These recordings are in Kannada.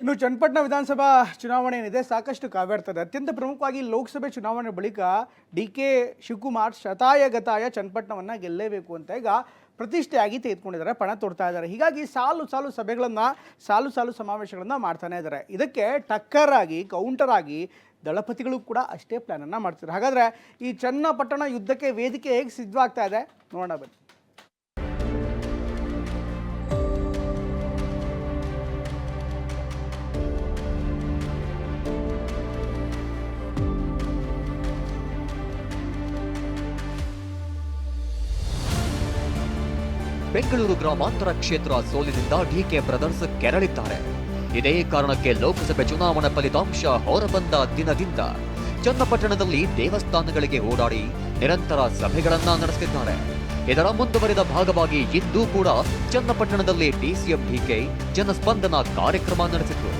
ಇನ್ನು ಚನ್ನಪಟ್ಟಣ ವಿಧಾನಸಭಾ ಚುನಾವಣೆ ಏನಿದೆ, ಸಾಕಷ್ಟು ಕಾವೇರ್ತದೆ ಅತ್ಯಂತ ಪ್ರಮುಖವಾಗಿ ಲೋಕಸಭೆ ಚುನಾವಣೆ ಬಳಿಕ ಡಿ ಕೆ ಶಿವಕುಮಾರ್ ಶತಾಯ ಗತಾಯ ಚನ್ನಪಟ್ಟಣವನ್ನು ಗೆಲ್ಲೇಬೇಕು ಅಂತ ಈಗ ಪ್ರತಿಷ್ಠೆಯಾಗಿ ತೆಗೆದುಕೊಂಡಿದ್ದಾರೆ, ಪಣ ತೊಡ್ತಾ ಇದ್ದಾರೆ. ಹೀಗಾಗಿ ಸಾಲು ಸಾಲು ಸಭೆಗಳನ್ನು, ಸಾಲು ಸಾಲು ಸಮಾವೇಶಗಳನ್ನು ಮಾಡ್ತಾನೆ ಇದ್ದಾರೆ. ಇದಕ್ಕೆ ಟಕ್ಕರ್ ಆಗಿ, ಕೌಂಟರ್ ಆಗಿ ದಳಪತಿಗಳು ಕೂಡ ಅಷ್ಟೇ ಪ್ಲ್ಯಾನನ್ನು ಮಾಡ್ತಿದ್ದಾರೆ. ಹಾಗಾದರೆ ಈ ಚನ್ನಪಟ್ಟಣ ಯುದ್ಧಕ್ಕೆ ವೇದಿಕೆ ಹೇಗೆ ಸಿದ್ಧವಾಗ್ತಾ ಇದೆ, ನೋಡೋಣ ಬನ್ನಿ. ಬೆಂಗಳೂರು ಗ್ರಾಮಾಂತರ ಕ್ಷೇತ್ರ ಸೋಲಿನಿಂದ ಡಿಕೆ ಬ್ರದರ್ಸ್ ಕೆರಳಿದ್ದಾರೆ. ಇದೇ ಕಾರಣಕ್ಕೆ ಲೋಕಸಭೆ ಚುನಾವಣಾ ಫಲಿತಾಂಶ ಹೊರಬಂದ ದಿನದಿಂದ ಚನ್ನಪಟ್ಟಣದಲ್ಲಿ ದೇವಸ್ಥಾನಗಳಿಗೆ ಓಡಾಡಿ ನಿರಂತರ ಸಭೆಗಳನ್ನ ನಡೆಸುತ್ತಿದ್ದಾರೆ ಇದರ ಮುಂದುವರಿದ ಭಾಗವಾಗಿ ಇಂದೂ ಕೂಡ ಚನ್ನಪಟ್ಟಣದಲ್ಲಿ ಡಿಸಿಎಂ ಡಿಕೆ ಜನಸ್ಪಂದನ ಕಾರ್ಯಕ್ರಮ ನಡೆಸಿದ್ರು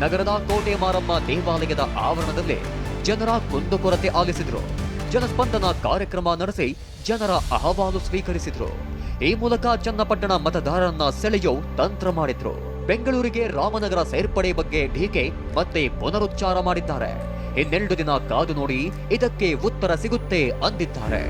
ನಗರದ ಕೋಟೆ ಮಾರಮ್ಮ ದೇವಾಲಯದ ಆವರಣದಲ್ಲಿ ಜನರ ಕುಂದುಕೊರತೆ ಆಲಿಸಿದ್ರು. ಜನಸ್ಪಂದನ ಕಾರ್ಯಕ್ರಮ ನಡೆಸಿ ಜನರ ಅಹವಾಲು ಸ್ವೀಕರಿಸಿದ್ರು. ಈ ಮೂಲಕ ಚನ್ನಪಟ್ಟಣ ಮತದಾರರನ್ನ ಸೆಳೆಯೋ ತಂತ್ರ ಮಾಡಿದ್ರು. ಬೆಂಗಳೂರಿಗೆ ರಾಮನಗರ ಸೇರ್ಪಡೆ ಬಗ್ಗೆ ಡಿಕೆ ಮತ್ತೆ ಪುನರುಚ್ಚಾರ ಮಾಡಿದ್ದಾರೆ. ಇನ್ನೆರಡು ದಿನ ಕಾದು ನೋಡಿ ಇದಕ್ಕೆ ಉತ್ತರ ಸಿಗುತ್ತೆ ಅಂದಿದ್ದಾರೆ.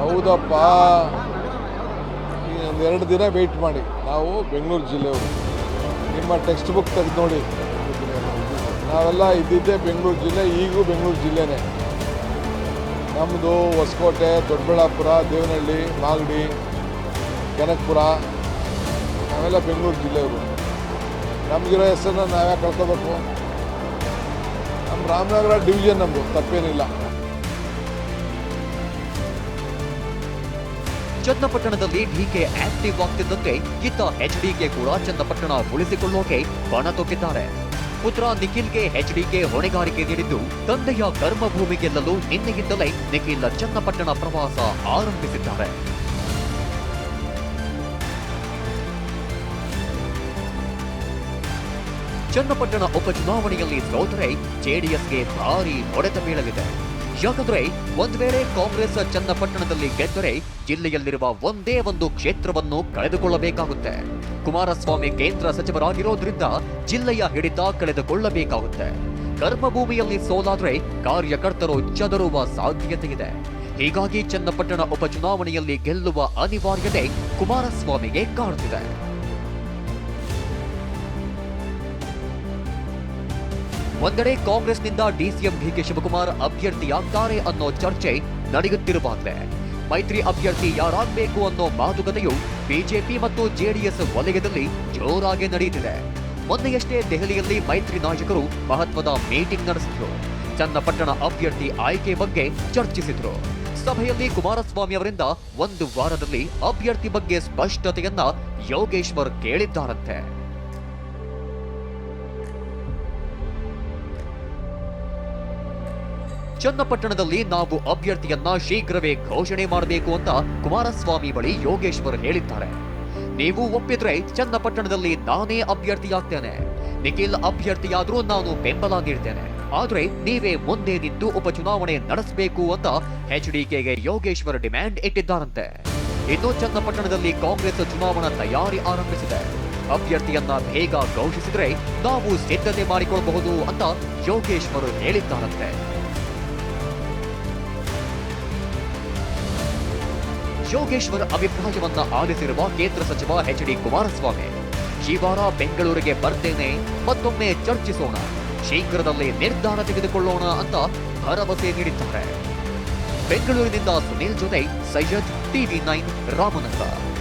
ಹೌದಪ್ಪ. ಈ ಎರಡು ದಿನ ವೆಯ್ಟ್ ಮಾಡಿ. ನಾವು ಬೆಂಗಳೂರು ಜಿಲ್ಲೆಯವರು ನಿಮ್ಮ ಟೆಕ್ಸ್ಟ್ ಬುಕ್ ತೆಗೆದು ನೋಡಿ. ನಾವೆಲ್ಲ ಇದ್ದಿದ್ದೇ ಬೆಂಗಳೂರು ಜಿಲ್ಲೆ, ಈಗೂ ಬೆಂಗಳೂರು ಜಿಲ್ಲೆನೇ. ನಮ್ಮದು ಹೊಸಕೋಟೆ, ದೊಡ್ಡಬಳ್ಳಾಪುರ, ದೇವನಹಳ್ಳಿ, ಮಾಗಡಿ, ಕನಕಪುರ, ನಾವೆಲ್ಲ ಬೆಂಗಳೂರು ಜಿಲ್ಲೆಯವರು. ನಮಗಿರೋ ಹೆಸರನ್ನ ನಾವ್ಯಾಕೆ ಕಳ್ಕೋಬೇಕು. ನಮ್ಮ ರಾಮನಗರ ಡಿವಿಷನ್ ನಮ್ಮದು ತಪ್ಪೇನಿಲ್ಲ. ಚನ್ನಪಟ್ಟಣದಲ್ಲಿ ಡಿಕೆ ಆಕ್ಟಿವ್ ಆಗ್ತಿದ್ದಂತೆ ಇತ್ತ ಎಚ್ಡಿಕೆ ಕೂಡ ಚನ್ನಪಟ್ಟಣ ಉಳಿಸಿಕೊಳ್ಳೋಕೆ ಪಣ ತೊಟ್ಟಿದ್ದಾರೆ. ಪುತ್ರ ನಿಖಿಲ್ಗೆ ಎಚ್ಡಿಕೆ ಹೊಣೆಗಾರಿಕೆ ನೀಡಿದ್ದು, ತಂದೆಯ ಕರ್ಮಭೂಮಿ ಗೆಲ್ಲಲು ನಿನ್ನೆಯಿಂದಲೇ ನಿಖಿಲ್ ಚನ್ನಪಟ್ಟಣ ಪ್ರವಾಸ ಆರಂಭಿಸಿದ್ದಾರೆ. ಚನ್ನಪಟ್ಟಣ ಉಪಚುನಾವಣೆಯಲ್ಲಿ ಸೋತರೆ ಜೆಡಿಎಸ್ಗೆ ಭಾರಿ ಹೊಡೆತ ಬೀಳಲಿದೆ. ಯಾಕಂದ್ರೆ ಒಂದ್ ವೇಳೆ ಕಾಂಗ್ರೆಸ್ ಚನ್ನಪಟ್ಟಣದಲ್ಲಿ ಗೆದ್ದರೆ ಜಿಲ್ಲೆಯಲ್ಲಿರುವ ಒಂದೇ ಒಂದು ಕ್ಷೇತ್ರವನ್ನು ಕಳೆದುಕೊಳ್ಳಬೇಕಾಗುತ್ತೆ. ಕುಮಾರಸ್ವಾಮಿ ಕೇಂದ್ರ ಸಚಿವರಾಗಿರೋದ್ರಿಂದ ಜಿಲ್ಲೆಯ ಹಿಡಿತ ಕಳೆದುಕೊಳ್ಳಬೇಕಾಗುತ್ತೆ. ಕರ್ಮಭೂಮಿಯಲ್ಲಿ ಸೋಲಾದ್ರೆ ಕಾರ್ಯಕರ್ತರು ಚದುರುವ ಸಾಧ್ಯತೆ ಇದೆ ಹೀಗಾಗಿ ಚನ್ನಪಟ್ಟಣ ಉಪಚುನಾವಣೆಯಲ್ಲಿ ಗೆಲ್ಲುವ ಅನಿವಾರ್ಯತೆ ಕುಮಾರಸ್ವಾಮಿಗೆ ಕಾಡುತ್ತಿದೆ ಒಂದೆಡೆ ಕಾಂಗ್ರೆಸ್ನಿಂದ ಡಿಸಿಎಂ ಡಿಕೆ ಶಿವಕುಮಾರ್ ಅಭ್ಯರ್ಥಿಯಾಗ್ತಾರೆ ಅನ್ನೋ ಚರ್ಚೆ ನಡೆಯುತ್ತಿರುವಾಗಲೇ. ಮೈತ್ರಿ ಅಭ್ಯರ್ಥಿ ಯಾರಾಗಬೇಕು ಅನ್ನೋ ಮಾತುಕತೆಯು ಬಿಜೆಪಿ ಮತ್ತು ಜೆಡಿಎಸ್ ವಲಯದಲ್ಲಿ ಜೋರಾಗಿ ನಡೆಯುತ್ತಿದೆ. ಮೊನ್ನೆಯಷ್ಟೇ ದೆಹಲಿಯಲ್ಲಿ ಮೈತ್ರಿ ನಾಯಕರು ಮಹತ್ವದ ಮೀಟಿಂಗ್ ನಡೆಸಿದ್ರು. ಚನ್ನಪಟ್ಟಣ ಅಭ್ಯರ್ಥಿ ಆಯ್ಕೆ ಬಗ್ಗೆ ಚರ್ಚಿಸಿದ್ರು. ಸಭೆಯಲ್ಲಿ ಕುಮಾರಸ್ವಾಮಿ ಅವರಿಂದ ಒಂದು ವಾರದಲ್ಲಿ ಅಭ್ಯರ್ಥಿ ಬಗ್ಗೆ ಸ್ಪಷ್ಟತೆಯನ್ನ ಯೋಗೇಶ್ವರ್ ಕೇಳಿದ್ದಾರಂತೆ. ಚನ್ನಪಟ್ಟಣದಲ್ಲಿ ನಾವು ಅಭ್ಯರ್ಥಿಯನ್ನ ಶೀಘ್ರವೇ ಘೋಷಣೆ ಮಾಡಬೇಕು ಅಂತ ಕುಮಾರಸ್ವಾಮಿ ಬಳಿ ಯೋಗೇಶ್ವರ್ ಹೇಳಿದ್ದಾರೆ. ನೀವು ಒಪ್ಪಿದ್ರೆ ಚನ್ನಪಟ್ಟಣದಲ್ಲಿ ನಾನೇ ಅಭ್ಯರ್ಥಿಯಾಗ್ತೇನೆ. ನಿಖಿಲ್ ಅಭ್ಯರ್ಥಿಯಾದ್ರೂ ನಾನು ಬೆಂಬಲ ನೀಡ್ತೇನೆ. ಆದ್ರೆ ನೀವೇ ಮುಂದೆ ನಿಂತು ಉಪಚುನಾವಣೆ ನಡೆಸಬೇಕು ಅಂತ ಎಚ್ಡಿಕೆಗೆ ಯೋಗೇಶ್ವರ್ ಡಿಮ್ಯಾಂಡ್ ಇಟ್ಟಿದ್ದಾರಂತೆ. ಇನ್ನು ಚನ್ನಪಟ್ಟಣದಲ್ಲಿ ಕಾಂಗ್ರೆಸ್ ಚುನಾವಣಾ ತಯಾರಿ ಆರಂಭಿಸಿದೆ. ಅಭ್ಯರ್ಥಿಯನ್ನ ಬೇಗ ಘೋಷಿಸಿದ್ರೆ ನಾವು ಸಿದ್ಧತೆ ಮಾಡಿಕೊಳ್ಳಬಹುದು ಅಂತ ಯೋಗೇಶ್ವರ್ ಹೇಳಿದ್ದಾರಂತೆ. ಯೋಗೇಶ್ವರ್ ಅಭಿಪ್ರಾಯವನ್ನ ಆಲಿಸಿರುವ ಕೇಂದ್ರ ಸಚಿವ ಎಚ್ ಡಿ ಕುಮಾರಸ್ವಾಮಿ. ಈ ಬೆಂಗಳೂರಿಗೆ ಬರ್ತೇನೆ, ಮತ್ತೊಮ್ಮೆ ಚರ್ಚಿಸೋಣ. ಶೀಘ್ರದಲ್ಲೇ ನಿರ್ಧಾರ ತೆಗೆದುಕೊಳ್ಳೋಣ ಅಂತ ಭರವಸೆ ನೀಡಿದ್ದಾರೆ. ಬೆಂಗಳೂರಿನಿಂದ ಸುನೀಲ್ ಜೊತೆ ಸೈಯದ್ ಟಿವಿ ನೈನ್ ರಾಮನಗರ.